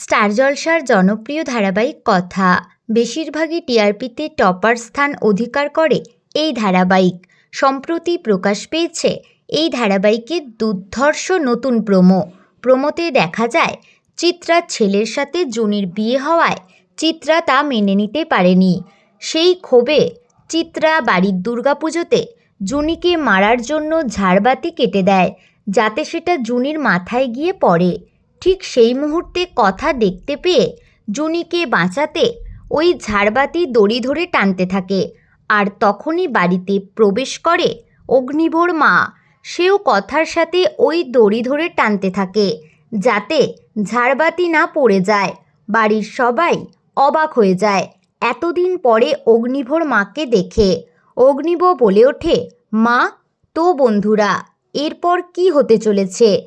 Star জলসার জনপ্রিয় ধারাবাহিক কথা। বেশিরভাগই টিআরপিতে টপার স্থান অধিকার করে এই ধারাবাহিক। সম্প্রতি প্রকাশ পেয়েছে এই ধারাবাহিকের দুর্ধর্ষ নতুন প্রোমো। প্রোমোতে দেখা যায়, চিত্রা ছেলের সাথে জুনির বিয়ে হওয়ায় চিত্রা তা মেনে নিতে পারেনি। সেই ক্ষোভে চিত্রা বাড়ির দুর্গাপুজোতে জুনিকে মারার জন্য ঝাড়বাতি কেটে দেয়, যাতে সেটা জুনির মাথায় গিয়ে পড়ে। ঠিক সেই মুহূর্তে কথা দেখতে পেয়ে জুনিকে বাঁচাতে ওই ঝাড়বাতি দড়ি ধরে টানতে থাকে আর তখনই বাড়িতে প্রবেশ করে অগ্নিভোর মা। সেও কথার সাথে ওই দড়ি ধরে টানতে থাকে যাতে ঝাড়বাতি না পড়ে যায়, বাড়ির সবাই অবাক হয়ে যায়। এতদিন পরে অগ্নিভোর মাকে দেখে। অগ্নিভ বলে ওঠে, মা, তো বন্ধুরা, এরপর কি হতে চলেছে?